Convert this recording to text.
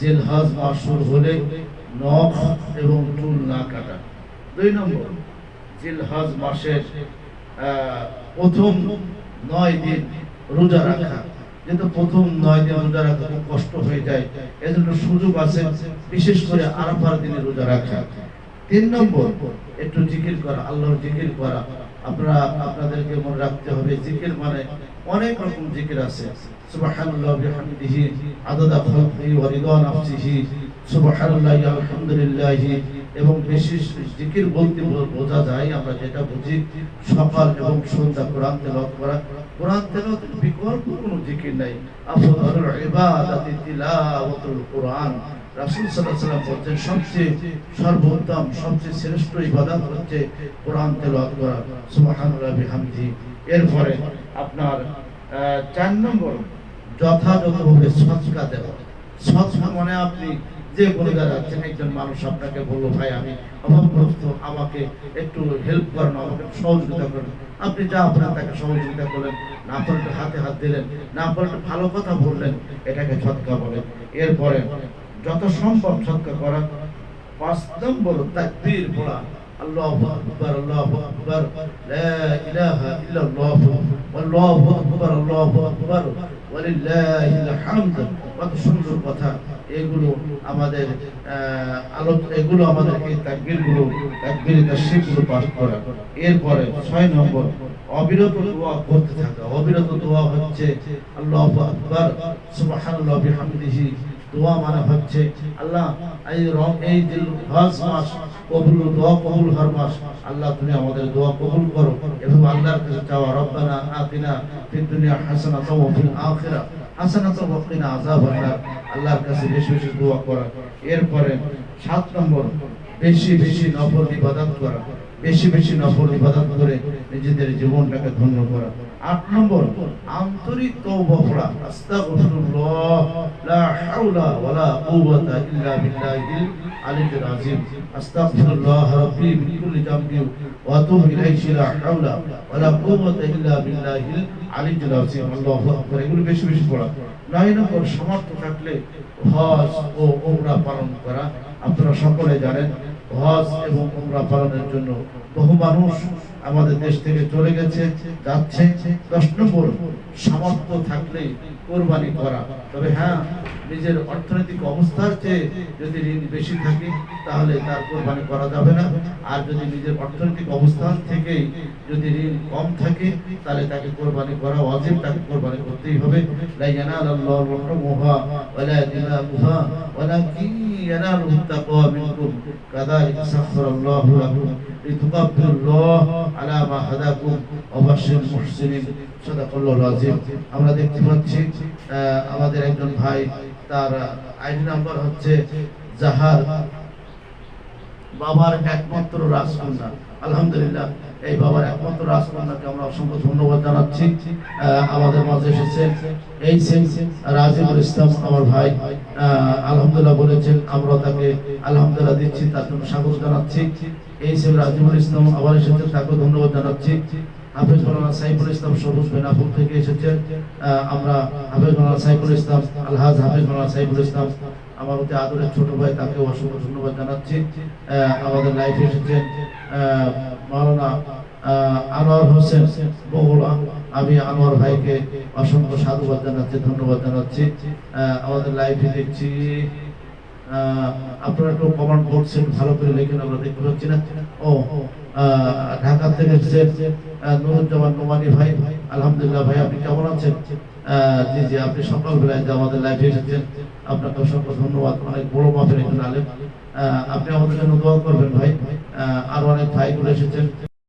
জেলহাজ মাস শুরু হলে নখ এবং চুল না কাটা। দুই নম্বর, জিলহজ মাসের প্রথম নয় দিন রোজা রাখা। যেহেতু প্রথম নয় দিন রোজা রাখা খুব কষ্ট হয়ে যায়, এজন্য সুযোগ আছে বিশেষ করে আরাফার দিনে রোজা রাখা। তিন নম্বর, একটু জিকির করা, আল্লাহর জিকির করা। আপনারা আপনাদেরকে মনে রাখতে হবে, জিকির মানে অনেক রকম জিকির আছে। সুবহানাল্লাহ বিহামদিহি, আদাদা খালকিহি ওয়া নাফসিহি এবং বেশি জিকির বলতে বোঝা যায়, আমরা যেটা বুঝি, সকাল এবং সন্ধ্যা কোরআন তেলাওয়াত করা। কোরআন বিকল্প কোনো জিকির নাই। ইবাদাতি তিলাওয়াতুল কোরআন। রাসূল সাল্লাল্লাহু আলাইহি ওয়াসাল্লাম বলছেন সবচেয়ে সর্বোত্তম, সবচেয়ে শ্রেষ্ঠ ইবাদত হচ্ছে কোরআন করা। এরপরে আপনার চার নম্বর যথাযথভাবে দেওয়া। মানে আপনি যে কোনো যাচ্ছেন একজন মানুষ আপনাকে বলল, ভাই, আমি অভাবগ্রস্ত, আমাকে একটু হেল্প করেন, আমাকে সহযোগিতা করেন। আপনি যা আপনার তাকে সহযোগিতা করলেন, না পারলে হাতে হাত দিলেন, না পারলে ভালো কথা বললেন, এটাকে সৎকা বলে। এরপরে যত সম্ভব সৎকা করা। পাঁচ নম্বর তাকবীর পড়া। আল্লাহু আকবার আল্লাহু আকবার। লা ইলাহা ইল্লাল্লাহ, আল্লাহু আকবার আল্লাহু আকবার। ওয়ালিল্লাহিল হামদ। কত সুন্দর কথা। এগুলো আমাদের আলোচ এগুলো আমাদেরকে তাকবীর পাঠ করা। এরপরে ছয় নম্বর, অবিরত দোয়া করতে থাকা। অবিরত দোয়া হচ্ছে আল্লাহু আকবার, সুবহানাল্লাহ, বিহামদিহি। দোয়া মানে হচ্ছে। আল্লাহ, এই রং, এই দিল হজ মাস কবুল, দোয়া কবুল হর মাস। আল্লাহ, তুমি আমাদের দোয়া কবুল করো। এবং আল্লাহর কাছে চাওয়া রব্বানা আতিনা ফিদ দুনিয়া হাসানাতাও ওয়া ফিল আখিরা। হাসানাতাও ওয়া কিনা আযাবান আল্লাহর কাছে বেশি বেশি দোয়া করা। এরপরে সাত নম্বর, বেশি বেশি নফল ইবাদত করা। বেশি বেশি নফল ইবাদত করে নিজেদের জীবনটাকে ধন্য করা। আট নম্বর, আন্তরিক তওবা পড়া। আস্তাগফিরুল্লাহ, লা হাওলা ওয়ালা কুওয়াতা ইল্লা বিল্লাহিল আলিয়্যিল আযীম। আস্তাগফিরুল্লাহ রাব্বি মিন কুল্লি যামবি ওয়া আতুবু ইলাইহি, লা হাওলা ওয়ালা কুওয়াতা ইল্লা বিল্লাহিল আলিয়্যিল আযীম। আল্লাহু আকবার, এগুলো বেশি বেশি পড়া। নয় নম্বর সামর্থ্য থাকলে হজ ও ওমরা পালন করা। আপনারা সকলে জানেন, হজ এবং ওমরা পালনের জন্য বহু মানুষ আমাদের দেশ থেকে চলে গেছে, যাচ্ছে। দশ নম্বর সামর্থ্য থাকলে কোরবানি করা তবে হ্যাঁ নিজের অর্থনৈতিক অবস্থার চেয়ে যদি ঋণ বেশি থাকে, তাহলে তার কোরবানি করা যাবে না। আর যদি নিজের অর্থনৈতিক অবস্থান থেকেই যদি ঋণ কম থাকে, তাহলে তাকে কোরবানি করা ওয়াজিব, তাকে কোরবানি করতেই হবে। আমরা দেখতে পাচ্ছি আমাদের একজন ভাই, তার আইডি নাম্বার হচ্ছে জাহার বাবার একমাত্র রাজকন্যা। আলহামদুলিল্লাহ, এই বাবার একমাত্র রাজকন্যাকে আমরা অসংখ্য ধন্যবাদ জানাচ্ছি। আমাদের মাঝে এসেছেন এই সেম রাজিবুল ইসলাম আমার ভাই। আলহামদুলিল্লাহ বলেছেন, আমরা তাকে আলহামদুলিল্লাহ দিচ্ছি, তার জন্য স্বাগত জানাচ্ছি। এই সেম রাজিবুল ইসলাম আবার এসেছেন তাকেও ধন্যবাদ জানাচ্ছি। হাফেজ মাওলানা সাইফুল ইসলাম সবুজ বেনাপুর থেকে এসেছেন। আমরা হাফেজ মাওলানা সাইফুল ইসলাম আলহাজ হাফেজ মাওলানা সাইফুল ইসলাম আমার অতি আদরের ছোট ভাই তাকে অসংখ্য ধন্যবাদ জানাচ্ছি। আমাদের লাইফে এসেছেন আহ, মাওলানা আনোয়ার হোসেন বগুড়া। আমি আনোয়ার ভাইকে অসংখ্য সাধুবাদ জানাচ্ছি ধন্যবাদ জানাচ্ছি। আমাদের লাইফে দেখছি। আপনারা একটু কমেন্ট করছেন ভালো করে লেখেন আমরা দেখতে পাচ্ছি না। ও ঢাকা থেকে এসেছেন নুরুজ্জামান নোমানি ভাই, আলহামদুলিল্লাহ ভাই, আপনি কেমন আছেন? জি জি, আপনি সকালবেলায় যে আমাদের লাইফে এসেছেন, আপনাকে অসংখ্য ধন্যবাদ, অনেক বড় মাপের একজন আলেম। আপনি আমাদের জন্য দোয়া করবেন ভাই। আরও অনেক ভাইগুলো এসেছেন।